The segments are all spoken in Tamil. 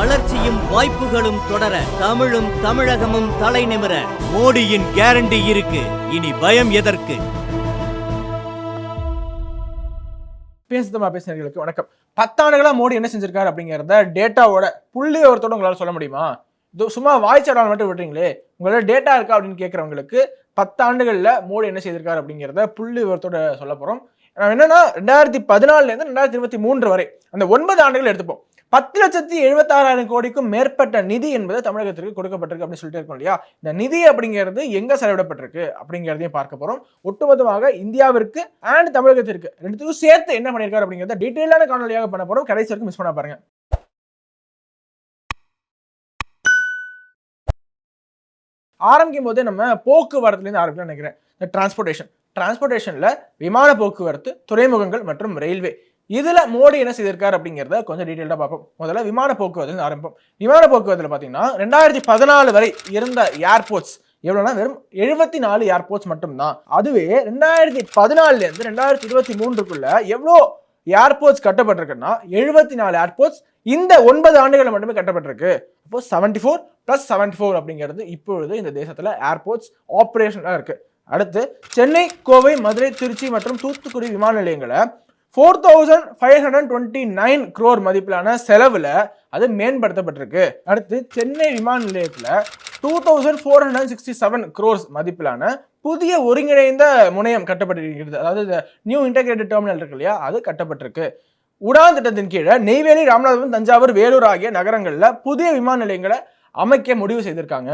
வளர்ச்சியும் வாய்ப்புகளும் தொடர தமிழும் தமிழகமும் தலை நிமிர மோடியின் கேரண்டி இருக்கு. இனி பயம் எதற்கு? பேசுதமா பேசினர்களுக்கு வணக்கம். பத்தாண்டுகளா மோடி என்ன செஞ்சிருக்காரு அப்படிங்கிறத டேட்டாவோட புள்ளி ஒருத்தோட உங்களால சொல்ல முடியுமா? சும்மா வாய்ச்சாடால் மட்டும் விடுறீங்களே உங்களோட டேட்டா இருக்கா அப்படின்னு கேட்குறவங்களுக்கு பத்தாண்டுகளில் மோடி என்ன செய்திருக்காரு அப்படிங்கிறத புள்ளி விவரத்தோட சொல்ல போறோம். என்னன்னா ரெண்டாயிரத்தி பதினாலுல இருந்து ரெண்டாயிரத்தி இருபத்தி மூன்று வரை அந்த ஒன்பது ஆண்டுகள் எடுத்துப்போம். பத்து லட்சத்தி எழுபத்தாறாயிரம் கோடிக்கும் மேற்பட்ட நிதி என்பது தமிழகத்திற்கு கொடுக்கப்பட்டிருக்கு அப்படின்னு சொல்லிட்டு இருக்கோம் இல்லையா? இந்த நிதி அப்படிங்கிறது எங்க செலவிடப்பட்டிருக்கு அப்படிங்கிறதையும் பார்க்க போறோம். ஒட்டுமொத்தமாக இந்தியாவிற்கு அண்ட் தமிழகத்திற்கு ரெண்டுத்துக்கும் சேர்த்து என்ன பண்ணியிருக்காரு அப்படிங்கிறத டீட்டெயிலான காணொலியாக பண்ண போறோம். கடைசி வரைக்கும் மிஸ் பண்ண பாருங்க. ஆரம்பிக்கும் போதே நம்ம போக்குவரத்துலேருந்து ஆரம்பிக்கலாம்னு நினைக்கிறேன். இந்த டிரான்ஸ்போர்ட்டேஷன் டிரான்ஸ்போர்ட்டேஷனில் விமான போக்குவரத்து துறைமுகங்கள் மற்றும் ரயில்வே இதில் மோடி என்ன செய்திருக்கார் அப்படிங்கிறத கொஞ்சம் டீட்டெயிலாக பார்ப்போம். முதல்ல விமான போக்குவரத்து ஆரம்பிப்போம். விமான போக்குவரத்தில் பார்த்தீங்கன்னா ரெண்டாயிரத்தி பதினாலு வரை இருந்த ஏர்போர்ட்ஸ் எவ்வளோனா வெறும் எழுபத்தி நாலு ஏர்போர்ட்ஸ் மட்டும்தான். அதுவே ரெண்டாயிரத்தி பதினாலுலேருந்து ரெண்டாயிரத்தி இருபத்தி மூன்றுக்குள்ள எவ்வளோ ஏர்போர்ட்ஸ் கட்டப்பட்டிருக்குன்னா எழுபத்தி நாலு ஏர்போர்ட்ஸ் இந்த ஒன்பது ஆண்டுகளில் மட்டுமே கட்டப்பட்டிருக்கு. அப்போ seventy four plus seventy four அப்படிங்கிறது இப்பொழுது இந்த தேசத்தில் ஏர்போர்ட்ஸ் ஆப்ரேஷனாக இருக்குது அடுத்து சென்னை கோவை மதுரை திருச்சி மற்றும் தூத்துக்குடி விமான நிலையங்களை four thousand five hundred twenty nine crore மதிப்பிலான செலவில் அது மேம்படுத்தப்பட்டிருக்கு. அடுத்து சென்னை விமான நிலையத்தில் two thousand four hundred sixty seven crores மதிப்பிலான புதிய ஒருங்கிணைந்த முனையம் கட்டப்பட்டிருக்கிறது. அதாவது இந்த நியூ இன்டகிரேட்டட் டெர்மினல் இருக்கு இல்லையா அது கட்டப்பட்டிருக்கு. உடான் திட்டத்தின் கீழே நெய்வேலி ராமநாதபுரம் தஞ்சாவூர் வேலூர் ஆகிய நகரங்களில் புதிய விமான நிலையங்களை அமைக்க முடிவு செய்திருக்காங்க.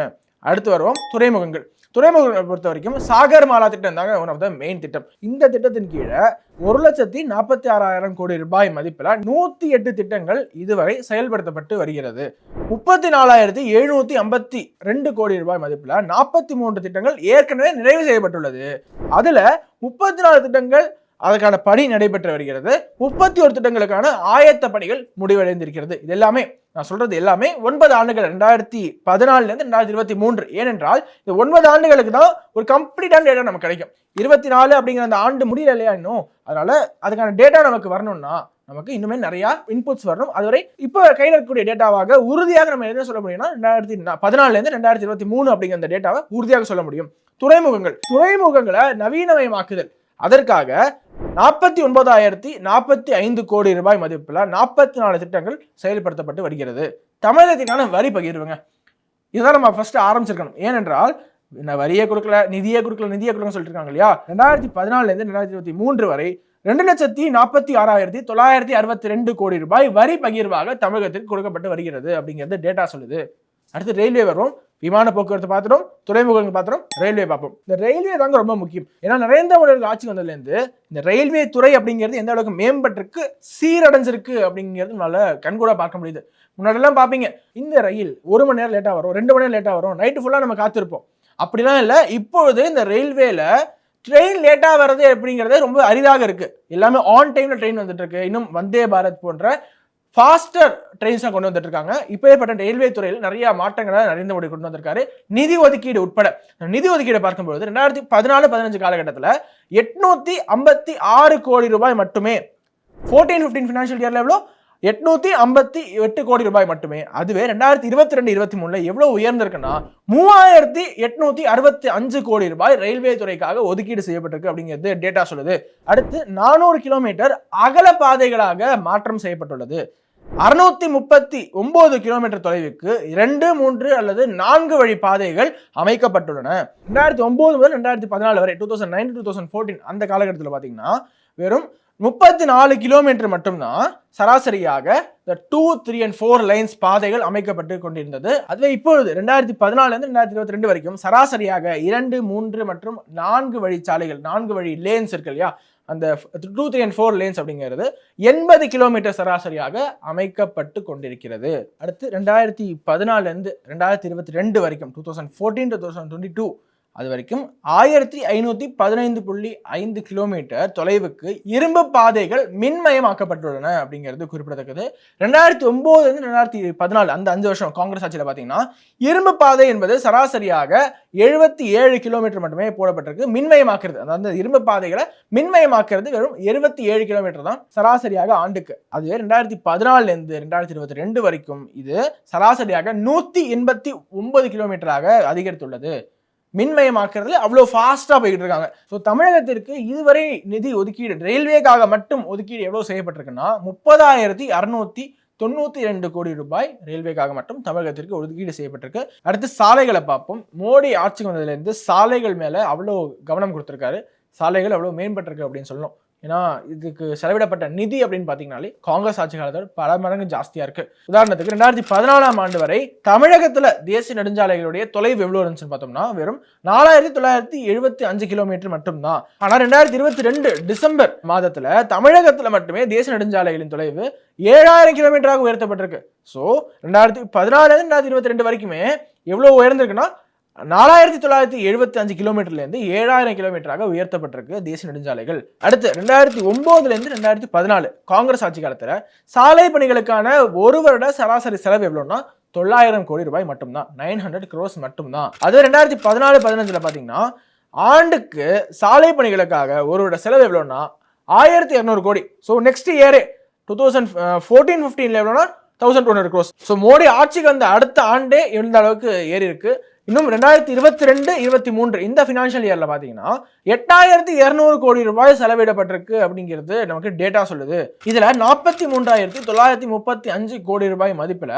அடுத்து வருவோம் துறைமுகங்கள். துறைமுகங்களை பொறுத்த வரைக்கும் சாகர் மாலா திட்டம் தாங்க ஒன் ஆஃப் த மெயின் திட்டம். இந்த திட்டத்தின் கீழே ஒரு லட்சத்தி நாற்பத்தி ஆறாயிரம் கோடி ரூபாய் மதிப்பில் நூற்றி எட்டு திட்டங்கள் இதுவரை செயல்படுத்தப்பட்டு வருகிறது. முப்பத்தி நாலாயிரத்தி எழுநூத்தி ஐம்பத்தி ரெண்டு கோடி ரூபாய் மதிப்பில் நாற்பத்தி மூன்று திட்டங்கள் ஏற்கனவே நிறைவு செய்யப்பட்டுள்ளது. அதில் முப்பத்தி நாலு திட்டங்கள் அதற்கான பணி நடைபெற்று வருகிறது. முப்பத்தி ஒரு திட்டங்களுக்கான ஆயத்த பணிகள் முடிவடைந்திருக்கிறது. இது எல்லாமே நான் சொல்றது எல்லாமே ஒன்பது ஆண்டுகள் ரெண்டாயிரத்தி பதினாலுல இருந்து ரெண்டாயிரத்தி இருபத்தி மூன்று. ஏனென்றால் இந்த ஒன்பது ஆண்டுகளுக்கு தான் ஒரு கம்ப்ளீட்டான டேட்டா நமக்கு கிடைக்கும். இருபத்தி நாலு அப்படிங்கிற அந்த ஆண்டு முடியல இல்லையா இன்னும்? அதனால அதுக்கான டேட்டா நமக்கு வரணும்னா நமக்கு இன்னுமே நிறைய இன்புட்ஸ் வரணும். அதுவரை இப்போ கையில் இருக்கக்கூடிய டேட்டாவாக உறுதியாக நம்ம என்ன சொல்ல முடியும்னா ரெண்டாயிரத்தி பதினாலுல இருந்து ரெண்டாயிரத்தி இருபத்தி மூணு அப்படிங்கிற அந்த டேட்டாவை உறுதியாக சொல்ல முடியும். துறைமுகங்கள் துறைமுகங்களை நவீனமயமாக்குதல். அதற்காக நாற்பத்தி ஒன்பதாயிரத்தி நாற்பத்தி ஐந்து கோடி ரூபாய் மதிப்பில் நாற்பத்தி நாலு திட்டங்கள் செயல்படுத்தப்பட்டு வருகிறது. தமிழகத்திற்கான வரி பகிர்வுங்க. இதுதான் நம்ம ஃபர்ஸ்ட் ஆரம்பிச்சிருக்கணும். ஏனென்றால் இந்த வரியே கொடுக்கல நிதியே கொடுக்கல நிதியே கொடுக்கலன்னு சொல்லிட்டு இருக்காங்க இல்லையா? ரெண்டாயிரத்தி பதினாலுலேருந்து ரெண்டாயிரத்தி இருபத்தி மூன்று வரை ரெண்டு லட்சத்தி நாற்பத்தி ஆறாயிரத்தி தொள்ளாயிரத்தி அறுபத்தி ரெண்டு கோடி ரூபாய் வரி பகிர்வாக தமிழகத்திற்கு கொடுக்கப்பட்டு வருகிறது அப்படிங்கிறது டேட்டா சொல்லுது. அடுத்து ரயில்வே வரும் விமான போக்குவரத்து பார்த்துடும் துறைமுகங்கள் பார்த்துடும் ரயில்வே பார்ப்போம். இந்த ரயில்வே தாங்க ரொம்ப முக்கியம். ஏன்னா நரேந்திர மோடி ஆட்சி வந்ததுலேருந்து இந்த ரயில்வே துறை அப்படிங்கிறது எந்த அளவுக்கு மேம்பட்டிருக்கு சீரடைஞ்சிருக்கு அப்படிங்கிறது நம்மளால கண்கூட பார்க்க முடியுது. முன்னாடிலாம் பார்ப்பீங்க இந்த ரயில் ஒரு மணி நேரம் லேட்டாக வரும் ரெண்டு மணி நேரம் லேட்டாக வரும் நைட்டு ஃபுல்லாக நம்ம காத்திருப்போம். அப்படிலாம் இல்லை இப்பொழுது இந்த ரயில்வேல ட்ரெயின் லேட்டாக வர்றது அப்படிங்கிறதே ரொம்ப அரிதாக இருக்குது எல்லாமே ஆன் டைமில் ட்ரெயின் வந்துட்டு இருக்கு. இன்னும் வந்தே பாரத் போன்ற ஃபாஸ்டர் ட்ரெயின்ஸாக கொண்டு வந்துட்டு இருக்காங்க இப்பேற்பட்ட ரயில்வே துறையில் நிறைய மாற்றங்களை நரேந்திர மோடி கொண்டு வந்திருக்காரு. நிதி ஒதுக்கீடு உட்பட நிதி ஒதுக்கீடு பார்க்கும்போது ரெண்டாயிரத்தி பதினாலு பதினஞ்சு காலகட்டத்தில் எட்நூத்தி ஐம்பத்தி ஆறு கோடி ரூபாய் மட்டுமே ஃபோர்டீன் ஃபிஃப்டீன் ஃபினான்ஷியல் இயர்ல எவ்வளோ? எட்நூத்தி ஐம்பத்தி எட்டு கோடி ரூபாய் மட்டுமே. அதுவே ரெண்டாயிரத்தி இருபத்தி ரெண்டு இருபத்தி மூணுல எவ்வளவு உயர்ந்திருக்குன்னா மூவாயிரத்தி எட்நூத்தி அறுபத்தி அஞ்சு கோடி ரூபாய் ரயில்வே துறைக்காக ஒதுக்கீடு செய்யப்பட்டிருக்கு அப்படிங்கிறது டேட்டா சொல்லுது. அடுத்து நானூறு கிலோமீட்டர் அகல பாதைகளாக மாற்றம் செய்யப்பட்டுள்ளது. அறுநூத்தி முப்பத்தி ஒன்பது கிலோமீட்டர் தொலைவுக்கு இரண்டு மூன்று அல்லது நான்கு வழி பாதைகள் அமைக்கப்பட்டுள்ளன. ரெண்டாயிரத்தி ஒன்பது முதல் ரெண்டாயிரத்தி பதினாலு வரை two thousand nine two thousand fourteen அந்த காலகட்டத்தில் பார்த்தீங்கன்னா வெறும் முப்பத்தி நாலு கிலோமீட்டர் மட்டும்தான் சராசரியாக இந்த two three and four lines பாதைகள் அமைக்கப்பட்டு கொண்டிருந்தது. அதுவே இப்பொழுது ரெண்டாயிரத்தி பதினாலுலேருந்து ரெண்டாயிரத்தி இருபத்தி ரெண்டு வரைக்கும் சராசரியாக இரண்டு மூன்று மற்றும் நான்கு வழி சாலைகள் நான்கு வழி லேன்ஸ் இருக்கு இல்லையா? அந்த two three and four lanes அப்படிங்கிறது எண்பது கிலோமீட்டர் சராசரியாக அமைக்கப்பட்டு கொண்டிருக்கிறது. அடுத்து ரெண்டாயிரத்தி பதினாலிருந்து ரெண்டாயிரத்தி இருபத்தி ரெண்டு வரைக்கும் two thousand fourteen two thousand twenty two அது வரைக்கும் ஆயிரத்தி ஐநூத்தி பதினைந்து புள்ளி ஐந்து கிலோமீட்டர் தொலைவுக்கு இரும்பு பாதைகள் மின்மயமாக்கப்பட்டுள்ளன அப்படிங்கிறது குறிப்பிடத்தக்கது. ரெண்டாயிரத்தி ஒன்பதுல இருந்து ரெண்டாயிரத்தி பதினாலு அந்த அஞ்சு வருஷம் காங்கிரஸ் ஆட்சியில் பார்த்தீங்கன்னா இரும்பு பாதை என்பது சராசரியாக எழுபத்தி ஏழு கிலோமீட்டர் மட்டுமே போடப்பட்டிருக்கு. மின்மயமாக்குறது அதாவது இரும்பு பாதைகளை மின்மயமாக்குறது வெறும் எழுபத்தி ஏழு கிலோமீட்டர் தான் சராசரியாக ஆண்டுக்கு. அதுவே ரெண்டாயிரத்தி பதினாலுல இருந்து ரெண்டாயிரத்தி இருபத்தி ரெண்டு வரைக்கும் இது சராசரியாக நூத்தி எண்பத்தி ஒன்பது கிலோமீட்டராக அதிகரித்துள்ளது. மின்மயமாக்குறதுல அவ்வளோ ஃபாஸ்ட்டாக போய்கிட்டு இருக்காங்க ஸோ தமிழகத்திற்கு இதுவரை நிதி ஒதுக்கீடு ரயில்வேக்காக மட்டும் ஒதுக்கீடு எவ்வளோ செய்யப்பட்டிருக்குன்னா முப்பதாயிரத்தி அறுநூத்தி தொண்ணூற்றி ரெண்டு கோடி ரூபாய் ரயில்வேக்காக மட்டும் தமிழகத்திற்கு ஒதுக்கீடு செய்யப்பட்டிருக்கு. அடுத்து சாலைகளை பார்ப்போம். மோடி ஆட்சிக்கு வந்ததுலேருந்து சாலைகள் மேலே அவ்வளோ கவனம் கொடுத்துருக்காரு. சாலைகள் அவ்வளோ மேம்பட்டிருக்கு அப்படின்னு சொல்லணும். ஏன்னா இதுக்கு செலவிடப்பட்ட நிதி அப்படின்னு பார்த்தீங்கனாலே காங்கிரஸ் ஆட்சி காலத்தில் பல மடங்கு ஜாஸ்தியாக இருக்குது உதாரணத்துக்கு ரெண்டாயிரத்தி பதினாலாம் ஆண்டு வரை தமிழகத்தில் தேசிய நெடுஞ்சாலைகளுடைய தொலைவு எவ்வளோ இருந்துச்சுன்னு பார்த்தோம்னா வெறும் நாலாயிரத்தி தொள்ளாயிரத்தி எழுபத்தி அஞ்சு கிலோமீட்டர் மட்டும்தான். ஆனால் ரெண்டாயிரத்தி இருபத்தி ரெண்டு டிசம்பர் மாதத்தில் தமிழகத்தில் மட்டுமே தேசிய நெடுஞ்சாலைகளின் தொலைவு ஏழாயிரம் கிலோமீட்டராக உயர்த்தப்பட்டிருக்கு. ஸோ ரெண்டாயிரத்தி பதினாலு ரெண்டாயிரத்தி இருபத்தி ரெண்டு வரைக்குமே எவ்வளோ உயர்ந்திருக்குன்னா நாலாயிரத்தி தொள்ளாயிரத்தி எழுபத்தி அஞ்சு கிலோமீட்டர்லேருந்து ஏழாயிரம் கிலோமீட்டராக உயர்த்தப்பட்டிருக்கு தேசிய நெடுஞ்சாலைகள். அடுத்து ரெண்டாயிரத்தி ஒம்போதுலேருந்து ரெண்டாயிரத்தி பதினாலு காங்கிரஸ் ஆட்சி காலத்தில் சாலை பணிகளுக்கான ஒரு வருட சராசரி செலவு எவ்வளோன்னா தொள்ளாயிரம் கோடி ரூபாய் மட்டும்தான். நைன் ஹண்ட்ரட் க்ரோஸ் மட்டும்தான். அது ரெண்டாயிரத்தி பதினாலு பதினஞ்சில் பார்த்தீங்கன்னா ஆண்டுக்கு சாலை பணிகளுக்காக ஒரு வருட செலவு எவ்வளோன்னா ஆயிரத்தி இரநூறு கோடி. ஸோ நெக்ஸ்ட் இயரே டூ தௌசண்ட் ஃபோர்டீன் ஃபிஃப்டீனில் எவ்வளோனா thousand two hundred crores so Modi ஆட்சிக்கு வந்த அடுத்த ஆண்டே இருந்த அளவுக்கு ஏறி இருக்குது இன்னும் ரெண்டாயிரத்தி இருபத்தி ரெண்டு இருபத்தி மூன்று இந்த ஃபினான்ஷியல் இயரில் பார்த்தீங்கன்னா எட்டாயிரத்தி இரநூறு கோடி ரூபாய் செலவிடப்பட்டிருக்கு அப்படிங்கிறது நமக்கு டேட்டா சொல்லுது. இதில் நாற்பத்தி மூன்றாயிரத்தி தொள்ளாயிரத்தி முப்பத்தி அஞ்சு கோடி ரூபாய் மதிப்பில்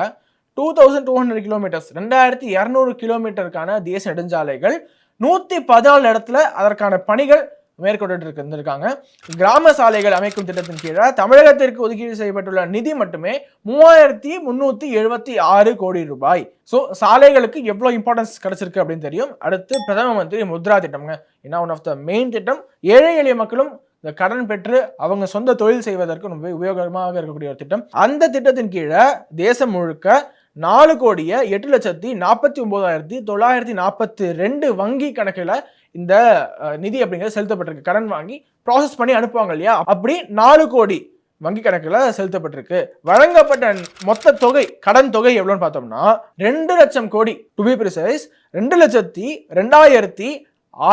two thousand two hundred kilometres ரெண்டாயிரத்தி இரநூறு கிலோமீட்டருக்கான தேசிய நெடுஞ்சாலைகள் நூற்றி பதினாலு இடத்துல அதற்கான பணிகள் மேற்கொண்டு இருந்திருக்காங்க கிராம சாலைகள் அமைக்கும் திட்டத்தின் கீழே தமிழகத்திற்கு ஒதுக்கீடு செய்யப்பட்டுள்ள நிதி மட்டுமே மூவாயிரத்தி முன்னூத்தி எழுபத்தி ஆறு கோடி ரூபாய். ஸோ சாலைகளுக்கு எவ்வளோ இம்பார்ட்டன்ஸ் கிடைச்சிருக்கு அப்படின்னு தெரியும். அடுத்து பிரதம மந்திரி முத்ரா திட்டம்ங்க. ஏன்னா ஒன் ஆஃப் த மெயின் திட்டம்? ஏழை எளிய மக்களும் இந்த கடன் பெற்று அவங்க சொந்த தொழில் செய்வதற்கு ரொம்ப உபயோகமாக இருக்கக்கூடிய ஒரு திட்டம். அந்த திட்டத்தின் கீழே தேசம் முழுக்க நாலு கோடியே எட்டு லட்சத்தி நாற்பத்தி ஒன்பதாயிரத்தி தொள்ளாயிரத்தி நாற்பத்தி ரெண்டு வங்கி கணக்கில் இந்த நிதி அப்படிங்கிறது செலுத்தப்பட்டிருக்கு. கடன் வாங்கி ப்ராசஸ் பண்ணி அனுப்புவாங்க இல்லையா? அப்படி நாலு கோடி வங்கி கணக்கில் செலுத்தப்பட்டிருக்கு. வழங்கப்பட்ட மொத்த தொகை கடன் தொகை எவ்வளோன்னு பார்த்தோம்னா ரெண்டு லட்சம் கோடி. டு பி ப்ரிசைஸ் ரெண்டு லட்சத்தி ரெண்டாயிரத்தி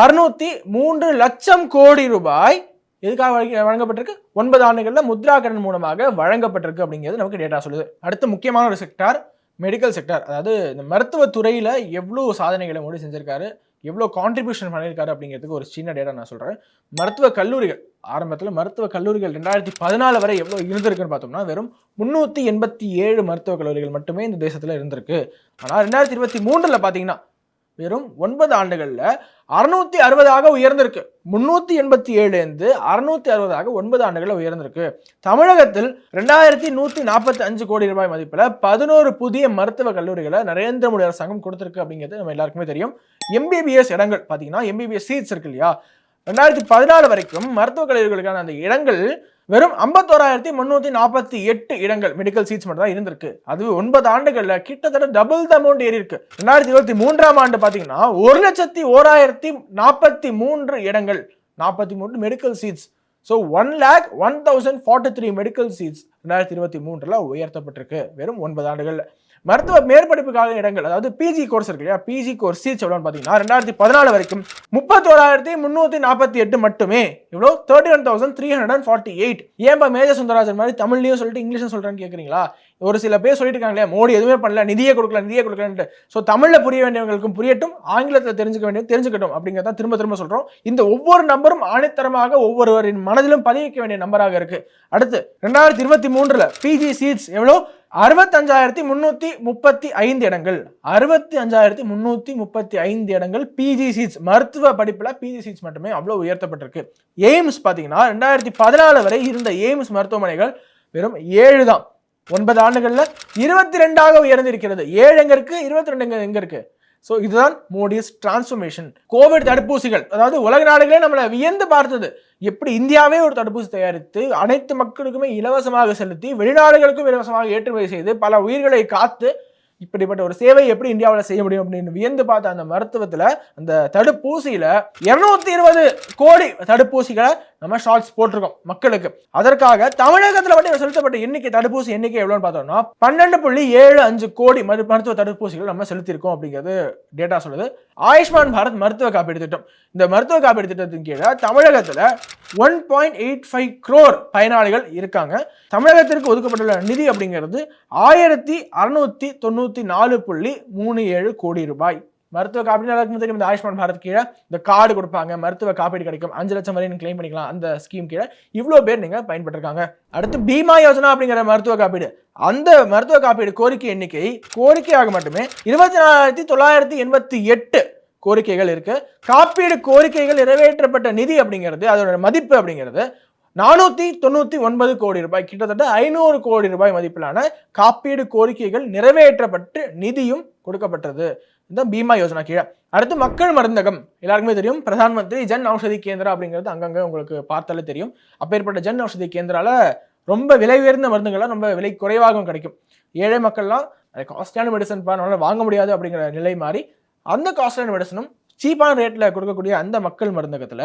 அறுநூத்தி மூன்று லட்சம் கோடி ரூபாய் எதுக்காக வழங்கப்பட்டிருக்கு? ஒன்பது ஆண்டுகளில் முத்ரா கடன் மூலமாக வழங்கப்பட்டிருக்கு அப்படிங்கிறது நமக்கு டேட்டா சொல்லுது. அடுத்து முக்கியமான ஒரு செக்டார் மெடிக்கல் செக்டார் அதாவது இந்த மருத்துவத்துறையில் எவ்வளோ சாதனைகளை மோடி செஞ்சிருக்காரு? எவ்வளோ கான்ட்ரிபியூஷன் பண்ணியிருக்காரு அப்படிங்கிறதுக்கு ஒரு சின்ன டேட்டா நான் சொல்கிறேன் மருத்துவ கல்லூரிகள் ஆரம்பத்தில் மருத்துவ கல்லூரிகள் ரெண்டாயிரத்தி பதினாலு வரை எவ்வளோ இருந்திருக்குன்னு பார்த்தோம்னா வெறும் முந்நூற்றி எண்பத்தி ஏழு மருத்துவக் கல்லூரிகள் மட்டுமே இந்த தேசத்தில் இருந்திருக்கு. ஆனால் ரெண்டாயிரத்தி இருபத்தி மூன்றில் பார்த்தீங்கன்னா வெறும் ஒன்பது ஆண்டுகளில் அறுநூத்தி அறுபதாக உயர்ந்திருக்கு. முன்னூத்தி எண்பத்தி ஏழுலேருந்து அறுநூத்தி அறுபதாக ஒன்பது ஆண்டுகளில் உயர்ந்திருக்கு. தமிழகத்தில் ரெண்டாயிரத்தி நூத்தி நாற்பத்தி அஞ்சு கோடி ரூபாய் மதிப்பில் பதினோரு புதிய மருத்துவ கல்லூரிகளை நரேந்திர மோடி அரசாங்கம் கொடுத்துருக்கு அப்படிங்கிறது நம்ம எல்லாருக்குமே தெரியும். எம்பிபிஎஸ் இடங்கள் பார்த்தீங்கன்னா எம்பிபிஎஸ் சீட்ஸ் இருக்கு இல்லையா? ரெண்டாயிரத்தி பதினாலு வரைக்கும் மருத்துவக் கல்லூரிகளுக்கான அந்த இடங்கள் வெறும் ஐம்பத்தோராயிரத்தி முந்நூற்றி நாற்பத்தி எட்டு இடங்கள் மெடிக்கல் சீட்ஸ் மட்டும் தான் இருந்திருக்கு. அது ஒன்பது ஆண்டுகளில் கிட்டத்தட்ட டபுள் த அமௌண்ட் ஏறி இருக்கு. ரெண்டாயிரத்தி இருபத்தி மூன்றாம் ஆண்டு பார்த்தீங்கன்னா ஒரு லட்சத்தி ஓராயிரத்தி நாற்பத்தி மூன்று இடங்கள். நாற்பத்தி மூன்று medical seats so one lakh one thousand forty three medical seats ரெண்டாயிரத்தி இருபத்தி மூன்றில் உயர்த்தப்பட்டிருக்கு. வெறும் ஒன்பது ஆண்டுகளில். மருத்துவ மேற்படிப்புக்காக இடங்கள் அதாவது பிஜி கோர்ஸ் இருக்கு இல்லையா? பிஜி கோர்ஸ் சீட்ஸ் எவ்வளோன்னு பார்த்தீங்கன்னா ரெண்டாயிரத்தி பதினாலு வரைக்கும் முப்பத்தோராயிரத்தி முந்நூற்றி நாற்பத்தி எட்டு மட்டுமே இவ்வளோ thirty one thousand three hundred and forty eight ஏன்பா மேஜ சுந்தராஜன் மாதிரி தமிழ்லையும் சொல்லிட்டு இங்கிலீஷும் சொல்கிறேன்னு கேட்குறீங்களா ஒரு சில பேர் சொல்லிட்டு இருக்காங்களே மோடி எதுவுமே பண்ணல நிதியை கொடுக்கல நிதியை கொடுக்கலன்ட்டு. ஸோ தமிழில் புரிய வேண்டியவங்களுக்கும் புரியட்டும் ஆங்கிலத்தில் தெரிஞ்சுக்க வேண்டிய தெரிஞ்சுக்கட்டும் அப்படிங்கிறத திரும்ப திரும்ப சொல்கிறோம் இந்த ஒவ்வொரு நம்பரும் ஆணித்தரமாக ஒவ்வொருவரின் மனதிலும் பதிவிக்க வேண்டிய நம்பராக இருக்குது அடுத்து ரெண்டாயிரத்தி இருபத்தி மூன்றில் பிஜி சீட்ஸ் எவ்வளோ? அறுபத்தஞ்சாயிரத்தி முந்நூற்றி முப்பத்தி ஐந்து இடங்கள். அறுபத்தி அஞ்சாயிரத்தி முந்நூற்றி முப்பத்தி ஐந்து இடங்கள். பிஜி சீட்ஸ் மருத்துவ படிப்பில் பிஜி சீட்ஸ் மட்டுமே அவ்வளோ உயர்த்தப்பட்டிருக்கு. எய்ம்ஸ் பார்த்தீங்கன்னா ரெண்டாயிரத்தி பதினாலு வரை இருந்த எய்ம்ஸ் மருத்துவமனைகள் வெறும் ஏழு தான். ஒன்பது ஆண்டுகளில் இருபத்தி ரெண்டாக உயர்ந்திருக்கிறது. ஏழு எங்கே இருக்குது இருபத்தி ரெண்டு எங்கே எங்க ஸோ இதுதான் மோடிஸ் டிரான்ஸ்ஃபர்மேஷன் கோவிட் தடுப்பூசிகள் அதாவது உலக நாடுகளே நம்மளை வியந்து பார்த்தது. எப்படி இந்தியாவே ஒரு தடுப்பூசி தயாரித்து அனைத்து மக்களுக்குமே இலவசமாக செலுத்தி வெளிநாடுகளுக்கும் இலவசமாக ஏற்றுமதி செய்து பல உயிர்களை காத்து இப்படிப்பட்ட ஒரு சேவை எப்படி இந்தியாவில் செய்ய முடியும் அப்படின்னு வியந்து பார்த்த அந்த மருத்துவத்தில் அந்த தடுப்பூசியில் இருநூத்தி இருபது கோடி தடுப்பூசிகளை நம்ம ஷார்ட்ஸ் போட்டிருக்கோம் மக்களுக்கு. அதற்காக தமிழகத்தில் மட்டும் செலுத்தப்பட்ட எண்ணிக்கை தடுப்பூசி எண்ணிக்கை எவ்வளோன்னு பார்த்தோம்னா பன்னெண்டு புள்ளி ஏழு அஞ்சு கோடி மருத்துவ தடுப்பூசிகள் நம்ம செலுத்தியிருக்கோம் அப்படிங்கிறது டேட்டா சொல்லுது. ஆயுஷ்மான் பாரத் மருத்துவ காப்பீடு திட்டம். இந்த மருத்துவ காப்பீடு திட்டத்தின் கீழே தமிழகத்தில் one point eight five crore பயனாளிகள் இருக்காங்க. தமிழகத்திற்கு ஒதுக்கப்பட்டுள்ள நிதி அப்படிங்கிறது ஆயிரத்தி அறுநூத்தி தொண்ணூத்தி நாலு புள்ளி மூணு ஏழு கோடி ரூபாய். மருத்துவ காப்பீடு எல்லாருக்குமே தெரியும். இந்த ஆயுஷ்மான் பாரத் கீழே இந்த கார்டு கொடுப்பாங்க. மருத்துவ காப்பீடு கிடைக்கும். அஞ்சு லட்சம் வரை கிளைம் பண்ணிக்கலாம். அந்த ஸ்கீம் கீழே இவ்வளோ பேர் நீங்கள் பயன்பட்டிருக்காங்க அடுத்து பீமா யோஜனா அப்படிங்கிற மருத்துவ காப்பீடு. அந்த மருத்துவ காப்பீடு கோரிக்கை எண்ணிக்கை கோரிக்கையாக மட்டுமே இருபத்தி நாலாயிரத்தி தொள்ளாயிரத்தி எண்பத்தி எட்டு கோரிக்கைகள் இருக்கு. காப்பீடு கோரிக்கைகள் நிறைவேற்றப்பட்ட நிதி அப்படிங்கிறது அதோட மதிப்பு அப்படிங்கிறது நானூற்றி தொண்ணூற்றி ஒன்பது கோடி ரூபாய் கிட்டத்தட்ட ஐநூறு கோடி ரூபாய் மதிப்பிலான காப்பீடு கோரிக்கைகள் நிறைவேற்றப்பட்டு நிதியும் கொடுக்கப்பட்டது. இந்த பீமா யோஜனா கீழே. அடுத்து மக்கள் மருந்தகம். எல்லாருக்குமே தெரியும் பிரதான் மந்திரி ஜன் ஔஷதி கேந்திரா அப்படிங்கிறது அங்கங்கே உங்களுக்கு பார்த்தாலே தெரியும். அப்பேற்பட்ட ஜன் ஔஷதி கேந்திரால ரொம்ப விலை உயர்ந்த மருந்துகள்லாம் ரொம்ப விலை குறைவாகவும் கிடைக்கும். ஏழை மக்கள்லாம் காஸ்ட்லியான மெடிசன் நம்மளால வாங்க முடியாது அப்படிங்கிற நிலை மாறி அந்த காஸ்ட்லியான மெடிசனும் சீப்பான ரேட்டில் கொடுக்கக்கூடிய அந்த மக்கள் மருந்தகத்தில்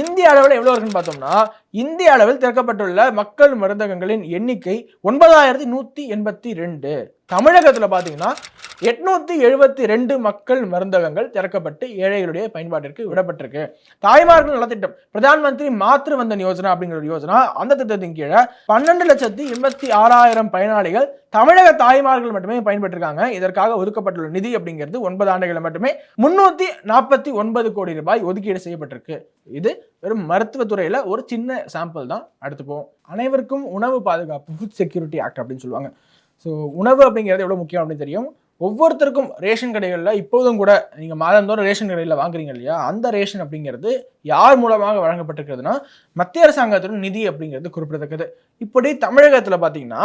இந்திய அளவில் எவ்வளோ இருக்குன்னு பார்த்தோம்னா இந்திய அளவில் திறக்கப்பட்டுள்ள மக்கள் மருந்தகங்களின் எண்ணிக்கை ஒன்பதாயிரத்தி நூற்றி எண்பத்தி ரெண்டு. தமிழகத்தில் பார்த்தீங்கன்னா எட்நூத்தி எழுபத்தி ரெண்டு மக்கள் மருந்தகங்கள் திறக்கப்பட்டு ஏழைகளுடைய பயன்பாட்டிற்கு விடப்பட்டிருக்கு. தாய்மார்கள் நலத்திட்டம் பிரதான் மந்திரி மாத்திரு வந்தன் யோஜனா அப்படிங்கிற ஒரு யோஜனா அந்த திட்டத்தின் கீழே பன்னெண்டு லட்சத்தி எண்பத்தி ஆறாயிரம் பயனாளிகள் தமிழக தாய்மார்கள் மட்டுமே பயன்பெற்றிருக்காங்க. இதற்காக ஒதுக்கப்பட்டுள்ள நிதி அப்படிங்கிறது ஒன்பது ஆண்டுகளை மட்டுமே முன்னூத்தி நாற்பத்தி ஒன்பது கோடி ரூபாய் ஒதுக்கீடு செய்யப்பட்டிருக்கு. இது வெறும் மருத்துவத்துறையில ஒரு சின்ன சாம்பிள் தான். அடுத்து போவோம். அனைவருக்கும் உணவு பாதுகாப்பு ஃபுட் செக்யூரிட்டி ஆக்ட் அப்படின்னு சொல்லுவாங்க. ஸோ உணவு அப்படிங்கிறது எவ்வளோ முக்கியம் அப்படின்னு தெரியும். ஒவ்வொருத்தருக்கும் ரேஷன் கடைகளில் இப்போதும் கூட நீங்கள் மாதந்தோறும் ரேஷன் கடையில் வாங்குறீங்க இல்லையா? அந்த ரேஷன் அப்படிங்கிறது யார் மூலமாக வழங்கப்பட்டிருக்கிறதுனா மத்திய அரசாங்கத்துடன் நிதி அப்படிங்கிறது குறிப்பிடத்தக்கது. இப்படி தமிழகத்தில் பார்த்தீங்கன்னா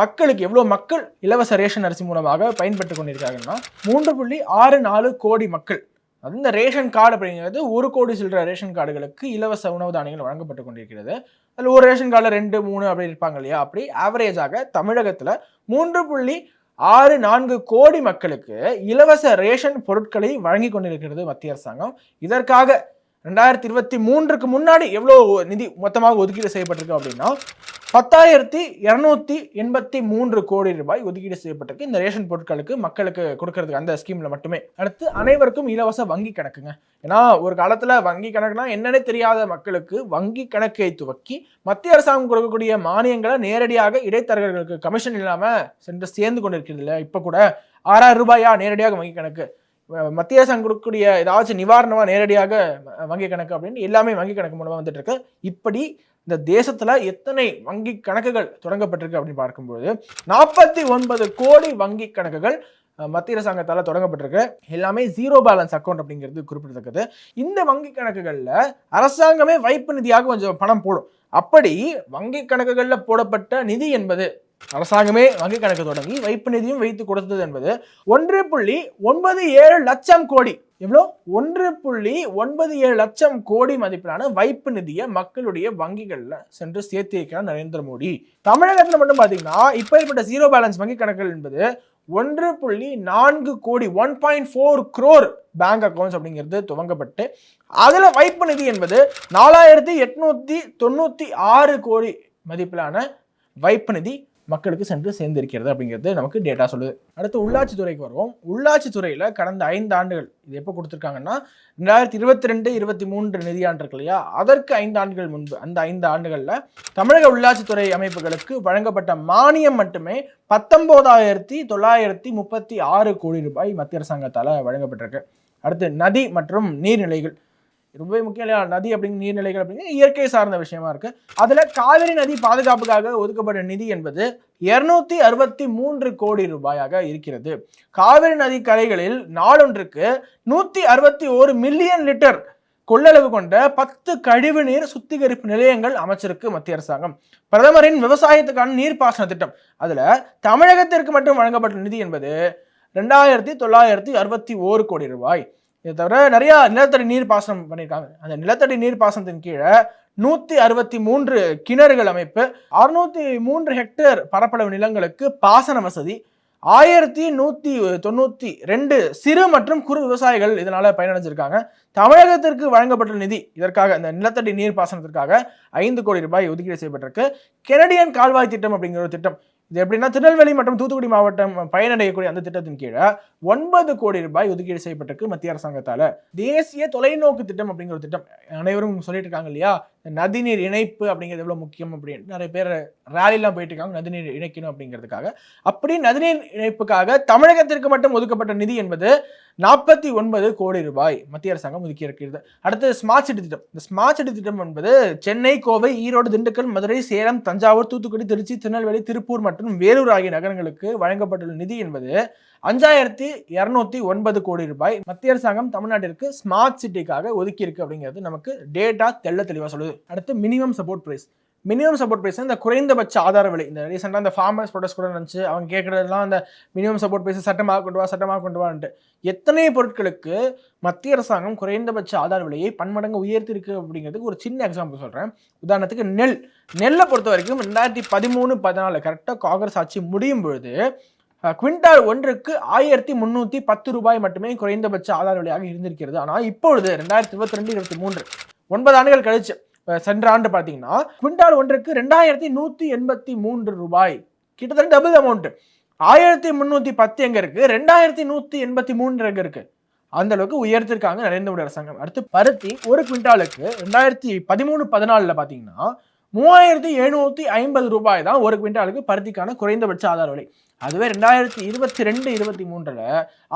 மக்களுக்கு எவ்வளோ மக்கள் இலவச ரேஷன் அரிசி மூலமாக பயன்பட்டு கொண்டிருக்காங்கன்னா மூன்று புள்ளி ஆறு நாலு கோடி மக்கள். அது இந்த ரேஷன் கார்டு அப்படிங்கிறது ஒரு கோடி சில்லற ரேஷன் கார்டுகளுக்கு இலவச உணவு தானியங்கள் வழங்கப்பட்டு கொண்டிருக்கிறது. அதில் ஒரு ரேஷன் கார்டில் ரெண்டு மூணு அப்படி இருப்பாங்க இல்லையா? அப்படி ஆவரேஜாக தமிழகத்தில் மூன்று புள்ளி ஆறு நான்கு கோடி மக்களுக்கு இலவச ரேஷன் பொருட்களை வழங்கி கொண்டிருக்கிறது மத்திய அரசாங்கம். இதற்காக ரெண்டாயிரத்தி இருபத்தி மூன்றுக்கு முன்னாடி எவ்வளோ நிதி மொத்தமாக ஒதுக்கீடு செய்யப்பட்டிருக்கு அப்படின்னா பத்தாயிரத்தி இரநூத்தி எண்பத்தி மூன்று கோடி ரூபாய் ஒதுக்கீடு செய்யப்பட்டிருக்கு. இந்த ரேஷன் பொருட்களுக்கு மக்களுக்கு கொடுக்கறதுக்கு அந்த ஸ்கீமில் மட்டுமே. அடுத்து அனைவருக்கும் இலவச வங்கி கணக்குங்க. ஏன்னா ஒரு காலத்தில் வங்கி கணக்குனா என்னன்னே தெரியாத மக்களுக்கு வங்கி கணக்கை துவக்கி மத்திய அரசாங்கம் கொடுக்கக்கூடிய மானியங்களை நேரடியாக இடைத்தரகர்களுக்கு கமிஷன் இல்லாமல் சென்று சேர்ந்து கொண்டிருக்கிறது இல்லை இப்போ கூட ஆறாயிரம் ரூபாயா நேரடியாக வங்கி கணக்கு? மத்திய அரசாங்கம் கொடுக்கக்கூடிய ஏதாச்சும் நிவாரணமாக நேரடியாக வங்கி கணக்கு அப்படின்னு எல்லாமே வங்கி கணக்கு மூலமாக வந்துட்டு இருக்கு. இப்படி இந்த தேசத்தில் எத்தனை வங்கி கணக்குகள் தொடங்கப்பட்டிருக்கு அப்படின்னு பார்க்கும்போது நாற்பத்தி ஒன்பது கோடி வங்கி கணக்குகள் மத்திய அரசாங்கத்தால் தொடங்கப்பட்டிருக்கு. எல்லாமே ஜீரோ பேலன்ஸ் அக்கௌண்ட் அப்படிங்கிறது குறிப்பிடத்தக்கது. இந்த வங்கி கணக்குகளில் அரசாங்கமே வைப்பு நிதியாக கொஞ்சம் பணம் போடும். அப்படி வங்கி கணக்குகளில் போடப்பட்ட நிதி என்பது அரசாங்கமே வங்கி கணக்கு தொடங்கி வைப்பு நிதியும் வைத்து கொடுத்தது என்பது ஒன்று புள்ளி ஒன்பது ஏழு லட்சம் கோடி. எவ்வளோ? ஒன்று புள்ளி ஒன்பது ஏழு லட்சம் கோடி மதிப்பிலான வைப்பு நிதியை மக்களுடைய வங்கிகளில் சென்று சேர்த்து வைக்கிறார் நரேந்திர மோடி. தமிழகத்தில் மட்டும் பார்த்தீங்கன்னா இப்போ ஏற்பட்ட ஜீரோ பேலன்ஸ் வங்கி கணக்குகள் என்பது ஒன்று புள்ளி நான்கு கோடி one point four crore bank accounts அப்படிங்கிறது துவங்கப்பட்டு அதில் வைப்பு நிதி என்பது நாலாயிரத்தி எட்நூற்றி தொண்ணூற்றி ஆறு கோடி மதிப்பிலான வைப்பு நிதி மக்களுக்கு சென்று சேர்ந்திருக்கிறது அப்படிங்கிறது நமக்கு டேட்டா சொல்லுது. அடுத்து உள்ளாட்சி துறைக்கு வருவோம். உள்ளாட்சி கடந்த ஐந்து ஆண்டுகள் இது எப்போ கொடுத்துருக்காங்கன்னா ரெண்டாயிரத்தி இருபத்தி ரெண்டு இருபத்தி மூன்று நிதியாண்டு இருக்கு இல்லையா? அதற்கு ஐந்து ஆண்டுகள் முன்பு அந்த ஐந்து ஆண்டுகளில் தமிழக உள்ளாட்சித்துறை அமைப்புகளுக்கு வழங்கப்பட்ட மானியம் மட்டுமே பத்தொம்போதாயிரத்தி தொள்ளாயிரத்தி முப்பத்தி ஆறு கோடி ரூபாய் மத்திய அரசாங்கத்தால் வழங்கப்பட்டிருக்கு. அடுத்து நதி மற்றும் நீர்நிலைகள். ரொம்பவே முக்கியம் இல்லையா நதி அப்படிங்கிற நீர்நிலைகள் அப்படிங்கிற இயற்கை சார்ந்த விஷயமா இருக்கு. அதுல காவிரி நதி பாதுகாப்புக்காக ஒதுக்கப்பட்ட நிதி என்பது இருநூத்தி அறுபத்தி மூன்று கோடி ரூபாயாக இருக்கிறது. காவிரி நதி கரைகளில் நாளொன்றுக்கு நூத்தி அறுபத்தி ஒரு மில்லியன் லிட்டர் கொள்ளளவு கொண்ட பத்து கழிவு நீர் சுத்திகரிப்பு நிலையங்கள் அமைச்சிருக்கு மத்திய அரசாங்கம். பிரதமரின் விவசாயத்துக்கான நீர்ப்பாசன திட்டம். அதுல தமிழகத்திற்கு மட்டும் வழங்கப்பட்ட நிதி என்பது ரெண்டாயிரத்தி தொள்ளாயிரத்தி அறுபத்தி ஓரு கோடி ரூபாய். இதை தவிர நிறையா நிலத்தடி நீர் பாசனம் பண்ணியிருக்காங்க. அந்த நிலத்தடி நீர் பாசனத்தின் கீழே நூற்றி அறுபத்தி மூன்று கிணறுகள் அமைப்பு அறுநூத்தி மூன்று ஹெக்டேர் பரப்பளவு நிலங்களுக்கு பாசன வசதி ஆயிரத்தி நூற்றி தொண்ணூற்றி ரெண்டு சிறு மற்றும் குறு விவசாயிகள் இதனால் பயனடைஞ்சிருக்காங்க. தமிழகத்திற்கு வழங்கப்பட்ட நிதி இதற்காக இந்த நிலத்தடி நீர் பாசனத்திற்காக ஐந்து கோடி ரூபாய் ஒதுக்கீடு செய்யப்பட்டிருக்கு. கெனடியன் கால்வாய் திட்டம் அப்படிங்கிற ஒரு திட்டம் இது எப்படின்னா திருநெல்வேலி மற்றும் தூத்துக்குடி மாவட்டம் பயனடையக்கூடிய அந்த திட்டத்தின் கீழே ஒன்பது கோடி ரூபாய் ஒதுக்கீடு செய்யப்பட்டிருக்கு மத்திய அரசாங்கத்தால. தேசிய தொலைநோக்கு திட்டம் அப்படிங்கிற ஒரு திட்டம் அனைவரும் சொல்லிட்டு இருக்காங்க இல்லையா? நதிநீர் இணைப்பு அப்படிங்கிறது எவ்வளோ முக்கியம் அப்படின்னு நிறைய பேர் ரேலிலாம் போயிட்டு இருக்காங்க நதிநீர் இணைக்கணும் அப்படிங்கிறதுக்காக. அப்படி நதிநீர் இணைப்புக்காக தமிழகத்திற்கு மட்டும் ஒதுக்கப்பட்ட நிதி என்பது நாற்பத்தி ஒன்பது கோடி ரூபாய் மத்திய அரசாங்கம் ஒதுக்கி இருக்கிறது அடுத்து ஸ்மார்ட் சிட்டி திட்டம். இந்த ஸ்மார்ட் சிட்டி திட்டம் என்பது சென்னை கோவை ஈரோடு திண்டுக்கல் மதுரை சேலம் தஞ்சாவூர் தூத்துக்குடி திருச்சி திருநெல்வேலி திருப்பூர் மற்றும் வேலூர் ஆகிய நகரங்களுக்கு வழங்கப்பட்டுள்ள நிதி என்பது அஞ்சாயிரத்தி இரநூத்தி ஒன்பது கோடி ரூபாய் மத்திய அரசாங்கம் தமிழ்நாட்டிற்கு ஸ்மார்ட் சிட்டிக்காக ஒதுக்கியிருக்கு அப்படிங்கிறது நமக்கு டேட்டா தெள்ள தெளிவாக சொல்லுது. அடுத்து minimum support price minimum support price இந்த குறைந்தபட்ச ஆதார விலை. இந்த ரீசெண்டாக இந்த ஃபார்மர்ஸ் ப்ரொடக்ட்ஸ் கூட இருந்துச்சு அவங்க கேட்குறதெல்லாம் அந்த மினிமம் சப்போர்ட் ப்ரைஸ் சட்டமாக கொண்டு வா சட்டமாக கொண்டு வான்ட்டு. எத்தனை பொருட்களுக்கு மத்திய அரசாங்கம் குறைந்தபட்ச ஆதார விலையை பன்மடங்கு உயர்த்திருக்கு அப்படிங்கிறதுக்கு ஒரு சின்ன எக்ஸாம்பிள் சொல்கிறேன் உதாரணத்துக்கு நெல். நெல்லை பொறுத்த வரைக்கும் ரெண்டாயிரத்தி பதிமூணு பதினாலு கரெக்டாக காங்கிரஸ் ஆட்சி முடியும் பொழுது குவிண்டால் ஒன்றுக்கு ஆயிரத்தி முந்நூற்றி பத்து ரூபாய் மட்டுமே குறைந்தபட்ச ஆதார விலையாக இருந்திருக்கிறது. ஆனால் இப்பொழுது ரெண்டாயிரத்தி இருபத்தி ரெண்டு இருபத்தி மூன்று ஒன்பது ஆண்டுகள் கழிச்சு சென்ற ஆண்டு பார்த்தீங்கன்னா குவிண்டால் ஒன்றுக்கு ரெண்டாயிரத்தி நூற்றி எண்பத்தி மூன்று ரூபாய் கிட்டத்தட்ட டபுள் அமௌண்ட் ஆயிரத்தி முந்நூற்றி பத்து எங்கே இருக்குது ரெண்டாயிரத்தி நூற்றி எண்பத்தி மூன்று எங்கே இருக்குது அந்த அளவுக்கு உயர்த்திருக்காங்க நரேந்திர மோடி அரசாங்கம். அடுத்து பருத்தி ஒரு குவிண்டாலுக்கு ரெண்டாயிரத்தி பதிமூணு பதினாலில் பார்த்தீங்கன்னா மூவாயிரத்தி எழுநூற்றி ஐம்பது ரூபாய் தான் ஒரு குவிண்டாலுக்கு பருத்திக்கான குறைந்தபட்ச ஆதார விலை. அதுவே ரெண்டாயிரத்தி இருபத்தி ரெண்டு இருபத்தி மூன்றில்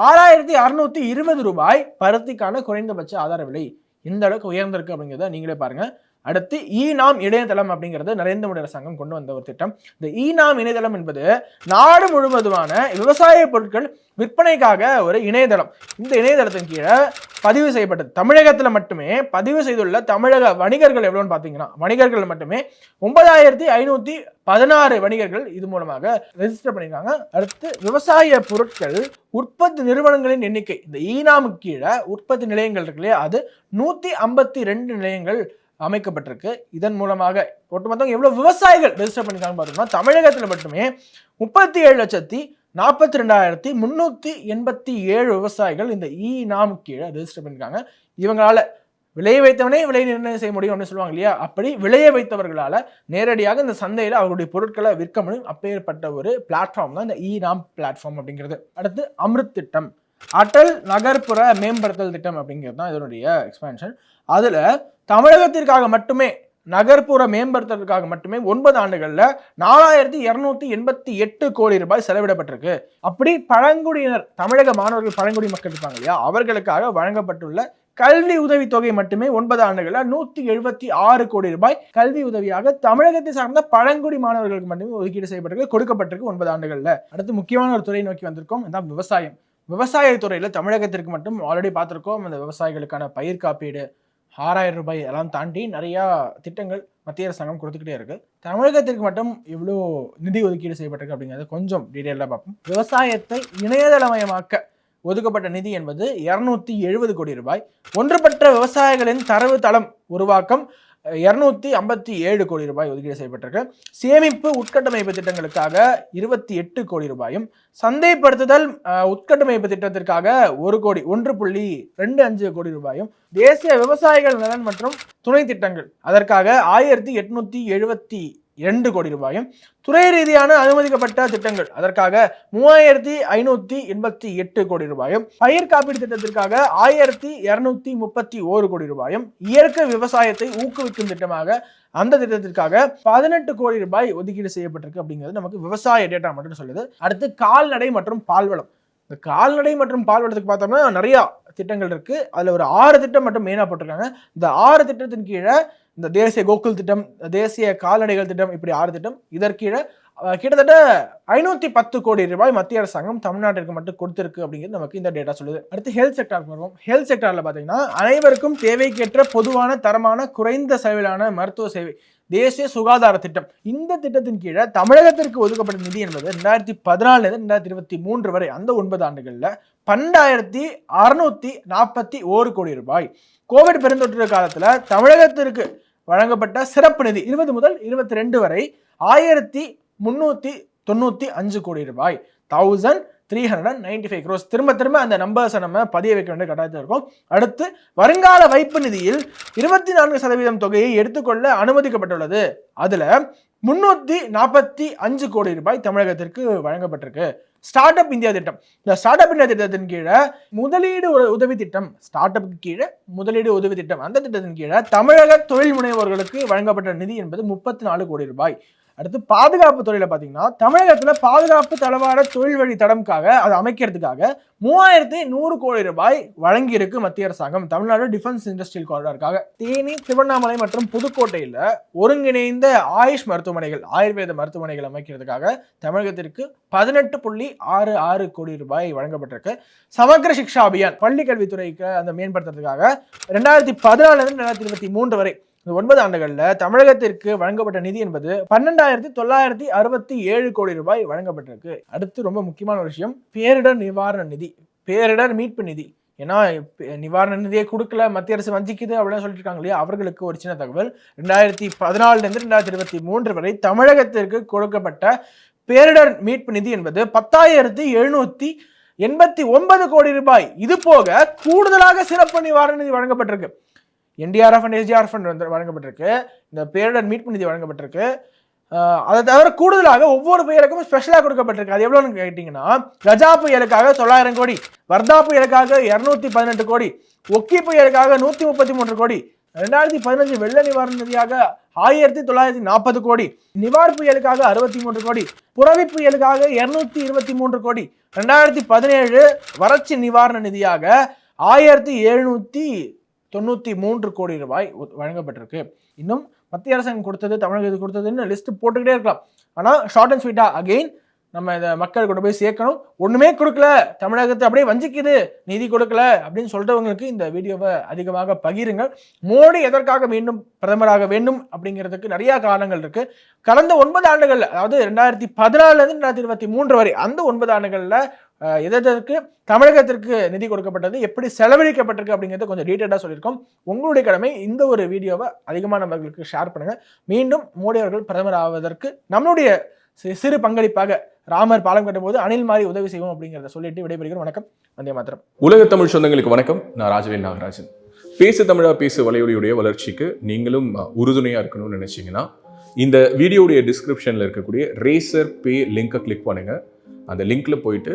ஆறாயிரத்தி அறுநூத்தி இருபது ரூபாய் பருத்திக்கான குறைந்தபட்ச ஆதார விலை இந்த அளவுக்கு உயர்ந்திருக்கு அப்படிங்கிறத நீங்களே பாருங்க. அடுத்து ஈ நாம் இணையதளம் அப்படிங்கிறது நரேந்திர மோடி அரசாங்கம் கொண்டு வந்த ஒரு திட்டம். இந்த ஈ நாம் இணையதளம் என்பது நாடு முழுவதுமான விவசாய பொருட்கள் விற்பனைக்காக ஒரு இணையதளம். இந்த இணையதளத்தின் கீழே பதிவு செய்யப்பட்டது. தமிழகத்தில் மட்டுமே பதிவு செய்துள்ள தமிழக வணிகர்கள் எவ்வளோன்னு பார்த்தீங்கன்னா வணிகர்கள் மட்டுமே ஒன்பதாயிரத்தி ஐநூற்றி பதினாறு வணிகர்கள் இது மூலமாக ரெஜிஸ்டர் பண்ணியிருக்காங்க. அடுத்து விவசாய பொருட்கள் உற்பத்தி நிறுவனங்களின் எண்ணிக்கை. இந்த ஈனாமுக்கு கீழே உற்பத்தி நிலையங்கள் இருக்கு இல்லையா? அது நூற்றி ஐம்பத்தி ரெண்டு நிலையங்கள் அமைக்கப்பட்டிருக்கு. இதன் மூலமாக ஒட்டுமொத்தம் எவ்வளோ விவசாயிகள் ரெஜிஸ்டர் பண்ணியிருக்காங்க பார்த்தோம்னா தமிழகத்தில் மட்டுமே முப்பத்தி ஏழு லட்சத்தி நாற்பத்தி ரெண்டாயிரத்தி முந்நூற்றி எண்பத்தி ஏழு விவசாயிகள் இந்த இ நாம் கீழே ரெஜிஸ்டர் பண்ணியிருக்காங்க இவங்களால விளைய வைத்தவனே விலை நிர்ணயம் செய்ய முடியும் அப்படின்னு சொல்லுவாங்க இல்லையா? அப்படி விளைய வைத்தவர்களால் நேரடியாக இந்த சந்தையில் அவருடைய பொருட்களை விற்க முடியும். அப்பேற்பட்ட ஒரு பிளாட்ஃபார்ம் தான் இந்த இ நாம் பிளாட்ஃபார்ம் அப்படிங்கிறது. அடுத்து அமிர்த் திட்டம். அடல் நகர்ப்புற மேம்படுத்தல் திட்டம் அப்படிங்கிறது தான் இதனுடைய எக்ஸ்பேன்ஷன் அதில் தமிழகத்திற்காக மட்டுமே நகர்ப்புற மேம்படுத்துறதுக்காக மட்டுமே ஒன்பது ஆண்டுகளில் நாலாயிரத்தி இரநூத்தி எண்பத்தி எட்டு கோடி ரூபாய் செலவிடப்பட்டிருக்கு. அப்படி பழங்குடியினர் தமிழக மாணவர்கள் பழங்குடி மக்கள் இருப்பாங்க இல்லையா? அவர்களுக்காக வழங்கப்பட்டுள்ள கல்வி உதவித்தொகை மட்டுமே ஒன்பது ஆண்டுகளில் நூற்றி எழுபத்தி ஆறு கோடி ரூபாய் கல்வி உதவியாக தமிழகத்தை சார்ந்த பழங்குடி மாணவர்களுக்கு மட்டுமே ஒதுக்கீடு செய்யப்பட்டிருக்கு கொடுக்கப்பட்டிருக்கு ஒன்பது ஆண்டுகளில். அடுத்து முக்கியமான ஒரு துறை நோக்கி வந்திருக்கோம் அதான் விவசாயம். விவசாயத்துறையில் தமிழகத்திற்கு மட்டும் ஆல்ரெடி பார்த்துருக்கோம் அந்த விவசாயிகளுக்கான பயிர் காப்பீடு ஆறாயிரம் ரூபாய் எல்லாம் தாண்டி நிறையா திட்டங்கள் மத்திய அரசாங்கம் கொடுத்துக்கிட்டே இருக்குது தமிழகத்திற்கு மட்டும் இவ்வளோ நிதி ஒதுக்கீடு செய்யப்பட்டிருக்கு அப்படிங்கிறத கொஞ்சம் டீட்டெயிலாக பார்ப்போம். விவசாயத்தை இணையதளமயமாக்க ஒதுக்கப்பட்ட நிதி என்பது இரநூத்தி எழுபது கோடி ரூபாய். ஒன்றுபட்ட விவசாயிகளின் தரவு தளம் உருவாக்கம் இரநூத்தி ஐம்பத்தி ஏழு கோடி ரூபாய் ஒதுக்கீடு செய்யப்பட்டிருக்கு. சேமிப்பு உட்கட்டமைப்பு திட்டங்களுக்காக இருபத்தி எட்டு கோடி ரூபாயும் சந்தைப்படுத்துதல் உட்கட்டமைப்பு திட்டத்திற்காக ஒரு கோடி ஒன்று புள்ளி ரெண்டு அஞ்சு கோடி ரூபாயும் தேசிய விவசாயிகள் நலன் மற்றும் துணை திட்டங்கள் அதற்காக ஆயிரத்தி எட்நூத்தி எழுபத்தி இரண்டு கோடி ரூபாயும். துறை ரீதியான அனுமதிக்கப்பட்ட திட்டங்கள். அதற்காக மூவாயிரத்தி ஐநூத்தி எண்பத்தி எட்டு கோடி ரூபாயும். பயிர் காப்பீடு திட்டத்திற்காக ஆயிரத்தி இருநூத்தி முப்பத்தி ஓரு கோடி ரூபாயும். இயற்கை விவசாயத்தை ஊக்குவிக்கும் திட்டமாக அந்த திட்டத்திற்காக பதினெட்டு கோடி ரூபாய் ஒதுக்கீடு செய்யப்பட்டிருக்கு அப்படிங்கிறது நமக்கு விவசாய டேட்டா மட்டும் சொல்லுது. அடுத்து கால்நடை மற்றும் பால்வளம். இந்த கால்நடை மற்றும் பால்வளத்துக்கு பார்த்தோம்னா நிறைய திட்டங்கள் இருக்கு. அதுல ஒரு ஆறு திட்டம் மட்டும் மெயினாக போட்டிருக்காங்க. இந்த ஆறு திட்டத்தின் கீழே இந்த தேசிய கோகுல் திட்டம் தேசிய கால்நடைகள் திட்டம் இப்படி ஆறு திட்டம் இதற்கீழே கிட்டத்தட்ட ஐநூத்தி பத்து கோடி ரூபாய் மத்திய அரசாங்கம் தமிழ்நாட்டிற்கு மட்டும் கொடுத்திருக்கு அப்படிங்கிறது நமக்கு இந்த டேட்டா சொல்லுது. அடுத்து ஹெல்த் செக்டார் வருவோம். ஹெல்த் செக்டாரில் பாத்தீங்கன்னா அனைவருக்கும் தேவைக்கேற்ற பொதுவான தரமான குறைந்த செலவிலான மருத்துவ சேவை தேசிய சுகாதார திட்டம். இந்த திட்டத்தின் கீழே தமிழகத்திற்கு ஒதுக்கப்பட்ட நிதி என்பது ரெண்டாயிரத்தி பதினாலுல இருந்து ரெண்டாயிரத்தி இருபத்தி மூன்று வரை அந்த ஒன்பது ஆண்டுகள்ல பன்னெண்டாயிரத்தி அறுநூத்தி நாற்பத்தி ஓரு கோடி ரூபாய். கோவிட் பெருந்தொற்று காலத்துல தமிழகத்திற்கு வழங்கப்பட்ட சிறப்பு நிதி இருபது முதல் இருபத்தி ரெண்டு வரை ஆயிரத்தி முந்நூற்றி தொண்ணூற்றி அஞ்சு கோடி ரூபாய். Thousand three hundred ninety five crores திரும்ப திரும்ப அந்த நம்பர்ஸை நம்ம பதிய வைக்க வேண்டிய கட்டாயத்தில் இருக்கும். அடுத்து வருங்கால வைப்பு நிதியில் இருபத்தி நான்கு சதவீதம் தொகையை எடுத்துக்கொள்ள அனுமதிக்கப்பட்டுள்ளது. அதில் முன்னூற்றி நாற்பத்தி அஞ்சு கோடி ரூபாய் தமிழகத்திற்கு வழங்கப்பட்டிருக்கு. ஸ்டார்ட் அப் இந்தியா திட்டம். இந்த ஸ்டார்ட் அப் இந்தியா திட்டத்தின் கீழே முதலீடு உதவி திட்டம். ஸ்டார்ட் அப்புக்கு கீழே முதலீடு உதவி திட்டம். அந்த திட்டத்தின் கீழே தமிழக தொழில் முனைவோர்களுக்கு வழங்கப்பட்ட நிதி என்பது முப்பத்தி நாலு கோடி ரூபாய். அடுத்து பாதுகாப்பு துறையில பாத்தீங்கன்னா தமிழகத்துல பாதுகாப்பு தளவாட தொழில் வழி தடம்காக அதை அமைக்கிறதுக்காக மூவாயிரத்தி நூறு கோடி ரூபாய் வழங்கியிருக்கு மத்திய அரசாங்கம். தமிழ்நாடு டிஃபென்ஸ் இண்டஸ்ட்ரியல் காரிடாருக்காக தேனி திருவண்ணாமலை மற்றும் புதுக்கோட்டையில ஒருங்கிணைந்த ஆயுஷ் மருத்துவமனைகள் ஆயுர்வேத மருத்துவமனைகள் அமைக்கிறதுக்காக தமிழகத்திற்கு பதினெட்டு புள்ளி ஆறு ஆறு கோடி ரூபாய் வழங்கப்பட்டிருக்கு. சமக்கிர சிக்ஷா அபியான் பள்ளி கல்வித்துறைக்கு அந்த மேம்படுத்துறதுக்காக ரெண்டாயிரத்தி பதினாலுலேருந்து ரெண்டாயிரத்தி இருபத்தி மூன்று வரை இந்த ஒன்பது ஆண்டுகளில் தமிழகத்திற்கு வழங்கப்பட்ட நிதி என்பது பன்னெண்டாயிரத்தி தொள்ளாயிரத்தி அறுபத்தி ஏழு கோடி ரூபாய் வழங்கப்பட்டிருக்கு. அடுத்து ரொம்ப முக்கியமான ஒரு விஷயம் பேரிடர் நிவாரண நிதி. பேரிடர் மீட்பு நிதி. ஏன்னா நிவாரண நிதியை கொடுக்கல மத்திய அரசு வஞ்சிக்குது அப்படின்னு சொல்லிட்டு இருக்காங்க இல்லையா? அவர்களுக்கு ஒரு சின்ன தகவல். ரெண்டாயிரத்தி பதினாலுலேருந்து ரெண்டாயிரத்தி இருபத்தி மூன்று வரை தமிழகத்திற்கு கொடுக்கப்பட்ட பேரிடர் மீட்பு நிதி என்பது பத்தாயிரத்தி எழுநூத்தி எண்பத்தி ஒன்பது கோடி ரூபாய். இது போக கூடுதலாக சிறப்பு நிவாரண நிதி வழங்கப்பட்டிருக்கு. என்டிஆர்எஃப் அண்ட் எஸ்டிஆர்எஃப் ஃபண்ட் வந்து வழங்கப்பட்டிருக்கு. இந்த பேரிடர் மீட்பு நிதி வழங்கப்பட்டிருக்கு. அதை தவிர கூடுதலாக ஒவ்வொரு பெயருக்கும் ஸ்பெஷலாக கொடுக்கப்பட்டிருக்கு. அது எவ்வளோன்னு கேட்டிங்கன்னா கஜா புயலுக்காக தொள்ளாயிரம் கோடி வர்தா புயலுக்காக இரநூத்தி பதினெட்டு கோடி ஒக்கி புயலுக்காக நூற்றி முப்பத்தி மூன்று கோடி ரெண்டாயிரத்தி பதினஞ்சு வெள்ள நிவாரண நிதியாக ஆயிரத்தி தொள்ளாயிரத்தி நாற்பது கோடி நிவார் புயலுக்காக அறுபத்தி மூன்று கோடி புரவி புயலுக்காக இருநூத்தி இருபத்தி மூன்று கோடி ரெண்டாயிரத்தி பதினேழு வறட்சி நிவாரண நிதியாக ஆயிரத்தி எழுநூற்றி தொண்ணூற்றி மூன்று கோடி ரூபாய் வழங்கப்பட்டிருக்கு. இன்னும் மத்திய அரசாங்கம் கொடுத்தது தமிழகத்துக்கு கொடுத்ததுன்னு லிஸ்ட் போட்டுக்கிட்டே இருக்கலாம். ஆனால் ஷார்ட் அண்ட் ஸ்வீட்டாக அகெயின் நம்ம இதை மக்கள் கொண்டு போய் சேர்க்கணும். ஒன்றுமே கொடுக்கல. தமிழகத்தை அப்படியே வஞ்சிக்குது. நிதி கொடுக்கல அப்படின்னு சொல்கிறவங்களுக்கு இந்த வீடியோவை அதிகமாக பகிருங்கள். மோடி எதற்காக மீண்டும் பிரதமராக வேண்டும் அப்படிங்கிறதுக்கு நிறையா காரணங்கள் இருக்குது கடந்த ஒன்பது ஆண்டுகள் அதாவது ரெண்டாயிரத்தி பதினாலுலேருந்து ரெண்டாயிரத்தி இருபத்தி மூன்று வரை அந்த ஒன்பது ஆண்டுகளில் எதற்கு தமிழகத்திற்கு நிதி கொடுக்கப்பட்டது எப்படி செலவழிக்கப்பட்டிருக்கு அப்படிங்கிறத கொஞ்சம் டீட்டெயிலாக சொல்லியிருக்கோம். உங்களுடைய கடமை இந்த ஒரு வீடியோவை அதிகமான நபர்களுக்கு ஷேர் பண்ணுங்கள் மீண்டும் மோடி அவர்கள் பிரதமர் ஆவதற்கு நம்மளுடைய சிறு பங்களிப்பாக ராமர் பாலம் கட்டும்போது அணில் மாதிரி உதவி செய்வோம் அப்படிங்கிறத சொல்லிட்டு விடைபெறுகிறோம். வணக்கம். வந்தே மாத்திரம் உலக தமிழ் சொந்தங்களுக்கு வணக்கம். நான் ராஜவேல் நாகராஜன். பேசு தமிழா பேசு வலையொலியுடைய வளர்ச்சிக்கு நீங்களும் உறுதுணையாக உறுதுணையா இருக்கணும்னு நினைச்சீங்கன்னா இந்த வீடியோடைய டிஸ்கிரிப்ஷன்ல இருக்கக்கூடிய ரேசர் பே லிங்கை கிளிக் பண்ணுங்க. அந்த லிங்க்ல போயிட்டு